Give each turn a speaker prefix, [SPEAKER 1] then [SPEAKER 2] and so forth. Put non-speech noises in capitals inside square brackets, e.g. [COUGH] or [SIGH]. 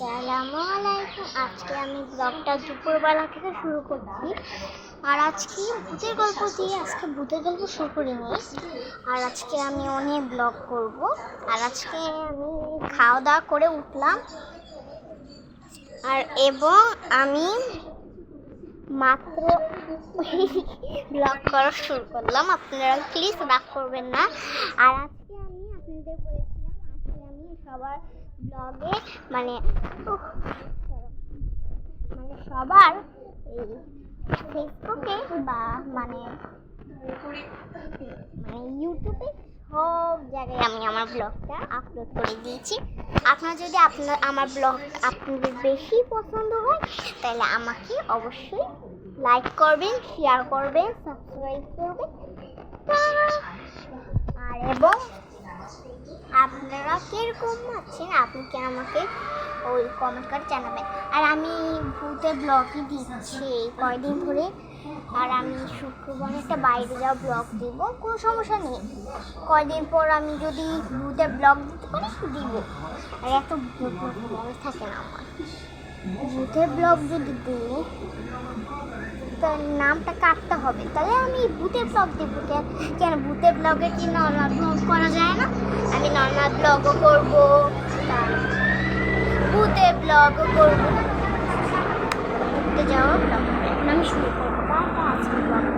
[SPEAKER 1] আসসালামু আলাইকুম। আজকে আমি ব্লগটা দুপুরবেলা থেকে শুরু করছি। আর আজকে ভূতের গল্প দিয়ে আজকে ভূতের গল্প শুরু করিনি। আর আজকে আমি অনেক ব্লগ করব। আর আজকে আমি খাওয়া দাওয়া করে উঠলাম। আর এবং আমি মাত্র [LAUGHS] ব্লগ করা শুরু করলাম। আপনারা প্লিজ রাগ করবেন না। আর আজকে আমি আপনাদের আমি সবার ব্লগে মানে মানে সবার এই ফেসবুকে বা মানে মানে ইউটিউবে সব জায়গায় আমি আমার ব্লগটা আপলোড করে দিয়েছি। আপনার যদি আপনার, আমার ব্লগ আপনাদের বেশি পছন্দ হয়, তাহলে আমাকে অবশ্যই লাইক করবেন শেয়ার করবেন সাবস্ক্রাইব করবেন আর এবং আপনারা কীরকম আছেন আপনি কি আমাকে ওই কমেন্ট করে জানাবেন? আর আমি ভূতের ব্লগই দিচ্ছি এই কয়দিন ধরে। আর আমি শুক্রবার একটা বাইরে যাওয়া ব্লগ দিব, কোনো সমস্যা নেই। কয়দিন পর আমি যদি ভূতের ব্লগ দিতে পারি, দিব। আর এত মনে থাকে না আমার। ভূতের ব্লগ যদি দিই, তার নামটা কাটতে হবে। তাহলে আমি ভূতের ব্লগ দেব। কেন? ভূতের ব্লগে কি নর্মাল ব্লগ করা যায় না? আমি ব্লগও করব ভূতের ব্লগও করব ঘুরতে যাওয়ার ব্লগ আমি শুরু করব আজকে ব্লগ করব